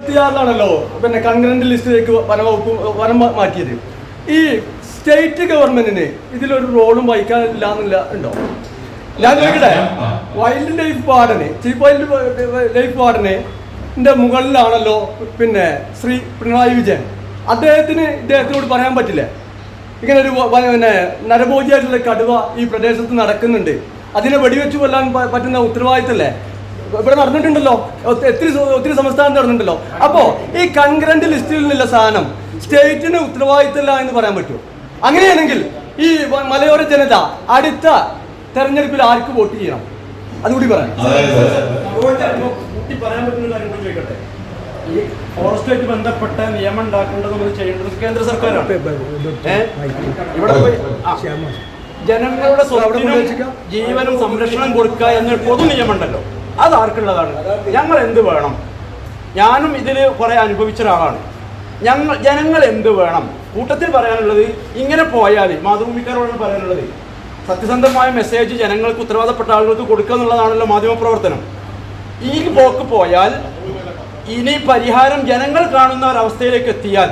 ഇരുപത്തിയാറിലാണല്ലോ പിന്നെ കൺഗ്രന്റ് ലിസ്റ്റിലേക്ക് വനവകുപ്പ് വനം മാറ്റിയത്. ഈ സ്റ്റേറ്റ് ഗവൺമെന്റിന് ഇതിലൊരു റോളും വഹിക്കാനില്ല എന്നില്ല ഉണ്ടോ? ഞാൻ ചോദിക്കട്ടെ? വൈൽഡ് ലൈഫ് വാർഡന് ചീഫ് വൈൽഡ് ലൈഫ് വാർഡന് മുകളിലാണല്ലോ പിന്നെ ശ്രീ പിണറായി വിജയൻ. അദ്ദേഹത്തിന് ഇദ്ദേഹത്തിനോട് പറയാൻ പറ്റില്ല. ഇങ്ങനെ ഒരു പിന്നെ നരഭോജിയായിട്ടുള്ള കടുവ ഈ പ്രദേശത്ത് നടക്കുന്നുണ്ട്. അതിനെ വെടിവെച്ച് കൊല്ലാൻ പറ്റുന്ന ഉത്തരവാദിത്തല്ലേ? ഇവിടെ നടന്നിട്ടുണ്ടല്ലോ. ഒത്ത- ഒത്തിരി ഒത്തിരി സംസ്ഥാനത്ത് നടന്നിട്ടുണ്ടല്ലോ. അപ്പോ ഈ കൺഗ്രന്റ് ലിസ്റ്റിൽ നിന്നുള്ള സാധനം സ്റ്റേറ്റിന് ഉത്തരവാദിത്തമില്ല എന്ന് പറയാൻ പറ്റുമോ അങ്ങനെയാണെങ്കിൽ ഈ മലയോര ജനത അടുത്ത തെരഞ്ഞെടുപ്പിൽ ആർക്ക് വോട്ട് ചെയ്യണം? അതുകൂടി പറയാം. പറയാൻ പറ്റുന്ന കാര്യം കൂടി ചോദിക്കട്ടെ ഈ ഫോറസ്റ്റുമായിട്ട് ബന്ധപ്പെട്ട നിയമം ഉണ്ടാക്കേണ്ടത് നമ്മൾ ചെയ്യേണ്ടത് കേന്ദ്ര സർക്കാരാണ്? ഇവിടെ ജനങ്ങളുടെ സ്വത്തിനും ജീവനും സംരക്ഷണം കൊടുക്കുക എന്നൊരു പൊതു നിയമമുണ്ടല്ലോ അത് ആർക്കുള്ളതാണ്? ഞങ്ങൾ എന്ത് വേണം? ഞാനും ഇതിൽ കുറെ അനുഭവിച്ച ഒരാളാണ്. ഞങ്ങൾ ജനങ്ങൾ എന്ത് വേണം? കൂട്ടത്തിൽ പറയാനുള്ളത് ഇങ്ങനെ പോയാൽ മാതൃഭൂമിക്കാരോടാണ് പറയാനുള്ളത്. സത്യസന്ധമായ മെസ്സേജ് ജനങ്ങൾക്ക് ഉത്തരവാദപ്പെട്ട ആളുകൾക്ക് കൊടുക്കുക എന്നുള്ളതാണല്ലോ മാധ്യമപ്രവർത്തനം. ഈ പോക്ക് പോയാൽ ഇനി പരിഹാരം ജനങ്ങൾ കാണുന്ന ഒരവസ്ഥയിലേക്ക് എത്തിയാൽ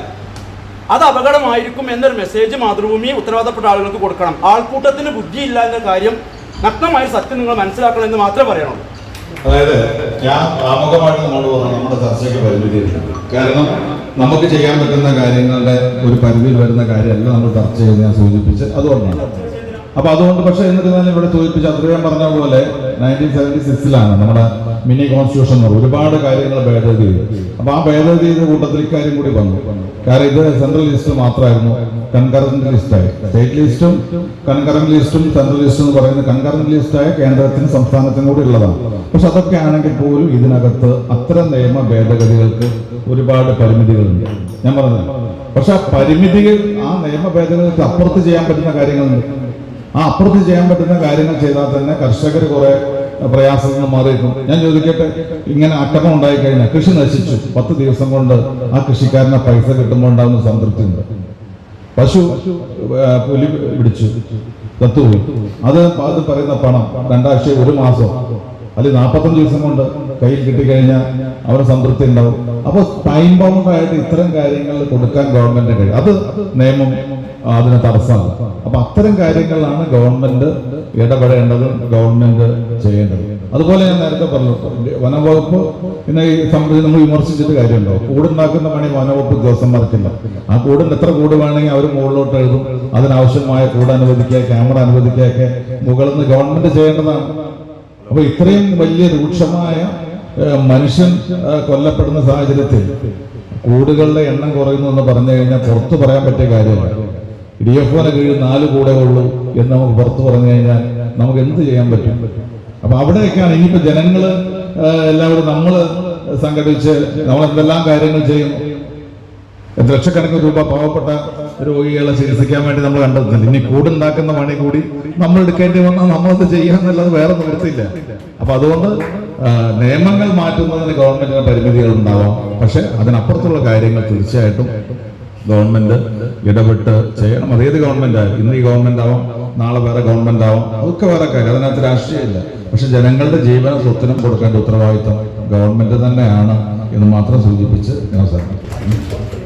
അത് അപകടമായിരിക്കും എന്നൊരു മെസ്സേജ് മാതൃഭൂമി ഉത്തരവാദപ്പെട്ട ആളുകൾക്ക് കൊടുക്കണം. ആൾക്കൂട്ടത്തിന് ബുദ്ധിയില്ല എന്ന കാര്യം നഗ്നമായ സത്യം നിങ്ങൾ മനസ്സിലാക്കണം എന്ന് മാത്രമേ പറയണുള്ളൂ അതായത് ഞാൻ ആമുഖമായിട്ട് നിങ്ങളോട് പറഞ്ഞു നമ്മുടെ ചർച്ചയ്ക്ക് പരിമിതി കാരണം നമുക്ക് ചെയ്യാൻ പറ്റുന്ന കാര്യങ്ങളുടെ ഒരു പരിധിയിൽ വരുന്ന കാര്യമല്ല നമ്മൾ ചർച്ച ചെയ്ത് ഞാൻ സൂചിപ്പിച്ച് അതുകൊണ്ടാണ്. അപ്പൊ അതുകൊണ്ട് പക്ഷേ എന്നിരുന്നാലും ഇവിടെ സൂചിപ്പിച്ച് അത്രയും പറഞ്ഞ പോലെ നയന്റീൻ സെവന്റി സിക്സിലാണ് നമ്മുടെ മിനി കോൺസ്റ്റിറ്റ്യൂഷൻ എന്ന് ഒരുപാട് കാര്യങ്ങൾ ഭേദഗതി ചെയ്തു. അപ്പൊ ആ ഭേദഗതി ചെയ്ത കൂട്ടത്തിൽ ഇക്കാര്യം കൂടി വന്നു. കാരണം ഇത് സെൻട്രൽ ലിസ്റ്റ് മാത്രമായിരുന്നു കൺകറന്റ് ലിസ്റ്റായി സ്റ്റേറ്റ് ലിസ്റ്റും കൺകറന്റ് ലിസ്റ്റും സെൻട്രൽ ലിസ്റ്റും എന്ന് പറയുന്നത് കൺകറന്റ് ലിസ്റ്റായ കേന്ദ്രത്തിനും സംസ്ഥാനത്തിനും കൂടി ഉള്ളതാണ്. പക്ഷെ അതൊക്കെ ആണെങ്കിൽ പോലും ഇതിനകത്ത് അത്തരം നിയമ ഭേദഗതികൾക്ക് ഒരുപാട് പരിമിതികളുണ്ട്. ഞാൻ പറഞ്ഞത് പക്ഷെ ആ പരിമിതികൾ ആ നിയമ ഭേദഗതികൾക്ക് അപ്പുറത്ത് ചെയ്യാൻ പറ്റുന്ന കാര്യങ്ങളുണ്ട്. ആ അപ്പുറത്ത് ചെയ്യാൻ പറ്റുന്ന കാര്യങ്ങൾ ചെയ്താൽ തന്നെ കർഷകർ കുറെ പ്രയാസങ്ങൾ മാറിയിരുന്നു ഞാൻ ചോദിക്കട്ടെ ഇങ്ങനെ അക്രമം ഉണ്ടായി കഴിഞ്ഞാൽ കൃഷി നശിച്ചു. പത്ത് ദിവസം കൊണ്ട് ആ കൃഷിക്കാരനെ പൈസ കിട്ടുമ്പോൾ ഉണ്ടാകുന്ന സംതൃപ്തി ഉണ്ട്. പശു പുലി പിടിച്ചു. തത്തുപോയി അത് അത് പറയുന്ന പണം രണ്ടാഴ്ച ഒരു മാസം അല്ലെങ്കിൽ നാൽപ്പത്തഞ്ച് ദിവസം കൊണ്ട് കയ്യിൽ കിട്ടിക്കഴിഞ്ഞാൽ അവന് സംതൃപ്തി ഉണ്ടാവും. അപ്പോൾ ടൈം ബൗണ്ട് ആയിട്ട് ഇത്തരം കാര്യങ്ങൾ കൊടുക്കാൻ ഗവൺമെന്റ് കഴിയും. അത് നിയമം അതിന് തടസ്സമല്ല അപ്പൊ അത്തരം കാര്യങ്ങളാണ് ഗവൺമെന്റ് ഇടപെടേണ്ടത് ഗവൺമെന്റ് ചെയ്യേണ്ടത്. അതുപോലെ ഞാൻ നേരത്തെ പറഞ്ഞു വനവകുപ്പ് പിന്നെ ഈ സംബന്ധിച്ച് നമ്മൾ വിമർശിച്ചിട്ട് കാര്യമുണ്ടോ? കൂടുണ്ടാക്കുന്ന പണി വനവകുപ്പ് ഉദ്യോഗസ്ഥന്മാർക്കില്ല. ആ കൂടിന് എത്ര കൂട് വേണമെങ്കിൽ അവർ മുകളിലോട്ട് എഴുതും. അതിനാവശ്യമായ കൂട് അനുവദിക്കുക ക്യാമറ അനുവദിക്കുകയൊക്കെ മുകളിൽ നിന്ന് ഗവൺമെന്റ് ചെയ്യേണ്ടതാണ്. അപ്പൊ ഇത്രയും വലിയ രൂക്ഷമായ മനുഷ്യൻ കൊല്ലപ്പെടുന്ന സാഹചര്യത്തിൽ കൂടുകളുടെ എണ്ണം കുറയുന്നു എന്ന് പറഞ്ഞു കഴിഞ്ഞാൽ പുറത്ത് പറയാൻ പറ്റിയ കാര്യമല്ല. ഡി എഫ് ഒനെ കീഴിൽ നാല് കൂടെ ഉള്ളൂ എന്ന് നമുക്ക് പുറത്ത് പറഞ്ഞു കഴിഞ്ഞാൽ നമുക്ക് എന്ത് ചെയ്യാൻ പറ്റും? അപ്പൊ അവിടെയൊക്കെയാണ് ഇനിയിപ്പോ ജനങ്ങൾ എല്ലാവരും നമ്മൾ സംഘടിച്ച് നമ്മൾ എന്തെല്ലാം കാര്യങ്ങൾ ചെയ്യും? ലക്ഷക്കണക്കിന് രൂപ പാവപ്പെട്ട രോഗികളെ ചികിത്സിക്കാൻ വേണ്ടി നമ്മൾ കണ്ടെത്തുന്നില്ല. ഇനി കൂടുണ്ടാക്കുന്ന പണി കൂടി നമ്മൾ എടുക്കേണ്ടി വന്നാൽ നമ്മളത് ചെയ്യാന്നുള്ളത് വേറെ നിവൃത്തിയില്ല അപ്പൊ അതുകൊണ്ട് നിയമങ്ങൾ മാറ്റുന്നതിന് ഗവൺമെന്റിന് പരിമിതികൾ ഉണ്ടാവാം പക്ഷെ അതിനപ്പുറത്തുള്ള കാര്യങ്ങൾ തീർച്ചയായിട്ടും ഗവൺമെന്റ് ഇടപെട്ട് ചെയ്യണം. അതേത് ഗവൺമെന്റ് ഇന്ന് ഈ ഗവൺമെന്റ് ആവാം നാളെ വേറെ ഗവൺമെന്റ് ആവാം. അതൊക്കെ വേറെ കാര്യം. അതിനകത്ത് രാഷ്ട്രീയമില്ല. പക്ഷെ ജനങ്ങളുടെ ജീവന സ്വത്തിനും കൊടുക്കേണ്ട ഉത്തരവാദിത്വം ഗവൺമെന്റ് തന്നെയാണ് എന്ന് മാത്രം സൂചിപ്പിച്ച് ഞാൻ സാധിക്കും